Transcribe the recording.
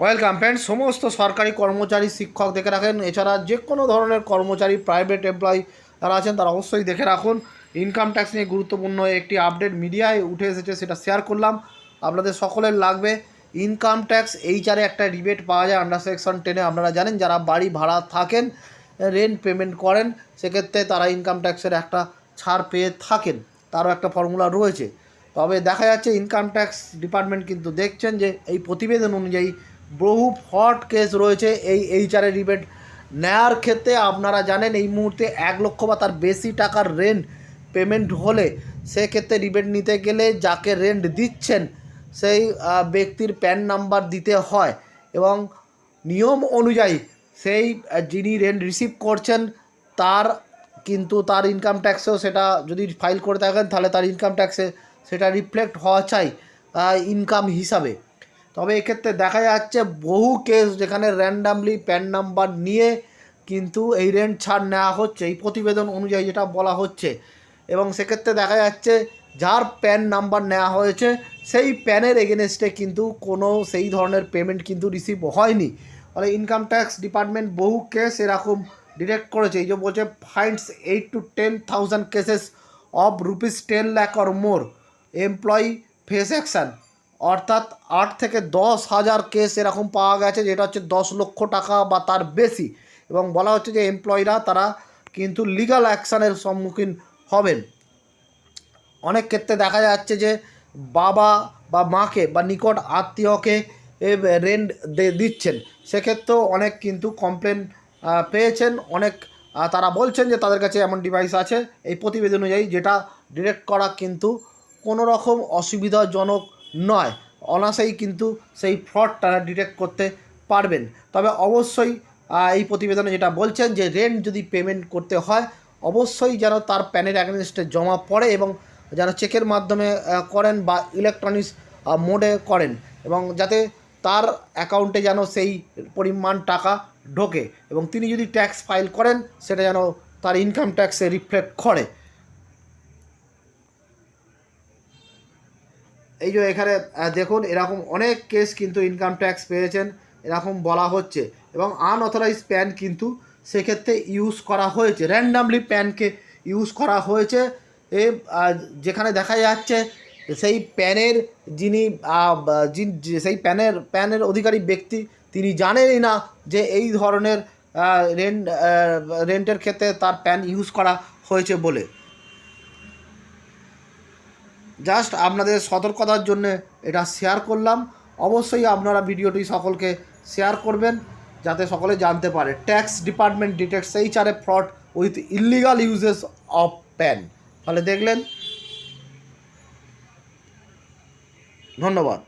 Welcome friend সমস্ত সরকারি কর্মচারী শিক্ষক দেখে রাখেন। এছাড়া যে কোনো ধরনের কর্মচারী প্রাইভেট এমপ্লয়ি যারা আছেন, তারা অবশ্যই দেখে রাখুন। ইনকাম ট্যাক্স নিয়ে গুরুত্বপূর্ণ একটি আপডেট মিডিয়ায় উঠে এসেছে, সেটা শেয়ার করলাম। আপনাদের সকলের লাগবে। ইনকাম ট্যাক্স এইচআরে একটা রিবেট পাওয়া যায় আন্ডার সেকশন টেনে আপনারা জানেন, যারা বাড়ি ভাড়া থাকেন রেন্ট পেমেন্ট করেন, সেক্ষেত্রে তারা ইনকাম ট্যাক্সের একটা ছাড় পেয়ে থাকেন। তারও একটা ফর্মুলা রয়েছে। তবে দেখা যাচ্ছে ইনকাম ট্যাক্স ডিপার্টমেন্ট কিন্তু দেখছেন যে, এই প্রতিবেদন অনুযায়ী বহু ফ্রড কেস রয়েছে এই এইচআরে রিবেট নেয়ার ক্ষেত্রে আপনারা জানেন, এই মুহূর্তে এক লক্ষ বা তার বেশি টাকার রেন্ট পেমেন্ট হলে সেক্ষেত্রে রিবেট নিতে গেলে যাকে রেন্ট দিচ্ছেন, সেই ব্যক্তির প্যান নাম্বার দিতে হয় এবং নিয়ম অনুযায়ী সেই যিনি রেন্ট রিসিভ করছেন, তার কিন্তু তার ইনকাম ট্যাক্সেও সেটা যদি ফাইল করে থাকেন, তাহলে তার ইনকাম ট্যাক্সে সেটা রিফ্লেক্ট হওয়া চাই ইনকাম হিসাবে। তবে এক্ষেত্রে দেখা যাচ্ছে বহু কেস যেখানে র্যান্ডামলি প্যান নাম্বার নিয়ে কিন্তু এই রেন্ট ছাড় নেওয়া হচ্ছে, এই প্রতিবেদন অনুযায়ী যেটা বলা হচ্ছে। এবং সেক্ষেত্রে দেখা যাচ্ছে যার প্যান নাম্বার নেওয়া হয়েছে, সেই প্যানের এগেনস্টে কিন্তু কোনো সেই ধরনের পেমেন্ট কিন্তু রিসিভ হয়নি। ফলে ইনকাম ট্যাক্স ডিপার্টমেন্ট বহু কেস এরকম ডিটেক্ট করেছে, এই যে বলছে finds eight two ten thousand cases of rupees ten lakh or more employee face action অর্থাৎ আট থেকে দশ হাজার কেস এরকম পাওয়া গেছে, যেটা হচ্ছে দশ লক্ষ টাকা বা তার বেশি। এবং বলা হচ্ছে যে এমপ্লয়িরা তারা কিন্তু লিগাল অ্যাকশানের সম্মুখীন হবেন। অনেক ক্ষেত্রে দেখা যাচ্ছে যে বাবা বা মাকে বা নিকট আত্মীয়কে রেন্ট দিচ্ছেন। সেক্ষেত্রেও অনেক কিন্তু কমপ্লেন পেয়েছেন। অনেক তারা বলছেন যে তাদের কাছে এমন ডিভাইস আছে। এই প্রতিবেদন অনুযায়ী যেটা ডিরেক্ট করা কিন্তু কোনো রকম অসুবিধাজনক নয়। অনাসেই কিন্তু সেই ফ্রডটা ডিটেক্ট করতে পারবেন। তবে অবশ্যই এই প্রতিবেদনে যেটা বলছেন যে রেন্ট যদি পেমেন্ট করতে হয়, অবশ্যই যেন তার প্যানের অ্যাগেনস্টে জমা পড়ে এবং যেন চেকের মাধ্যমে করেন বা ইলেকট্রনিক্স মোডে করেন এবং যাতে তার অ্যাকাউন্টে যেন সেই পরিমাণ টাকা ঢোকে এবং তিনি যদি ট্যাক্স ফাইল করেন, সেটা যেন তার ইনকাম ট্যাক্সে রিফ্লেক্ট করে। এই যে এখানে দেখুন, এরকম অনেক কেস কিন্তু ইনকাম ট্যাক্স পেয়েছেন, এরকম বলা হচ্ছে। এবং আনঅথরাইজ প্যান কিন্তু সেক্ষেত্রে ইউজ করা হয়েছে। র্যান্ডামলি প্যানকে ইউজ করা হয়েছে। এ যেখানে দেখা যাচ্ছে, সেই প্যানের যিনি সেই প্যানের প্যানের অধিকারী ব্যক্তি, তিনি জানেনই না যে এই ধরনের রেন্ট রেন্টের ক্ষেত্রে তার প্যান ইউজ করা হয়েছে বলে। জাস্ট আপনাদের সতর্কতার জন্য এটা শেয়ার করলাম। অবশ্যই আপনারা ভিডিওটি সকলকে শেয়ার করবেন, যাতে সকলে জানতে পারে। Tax department detects HR a fraud with illegal uses of PAN তাহলে দেখলেন। ধন্যবাদ।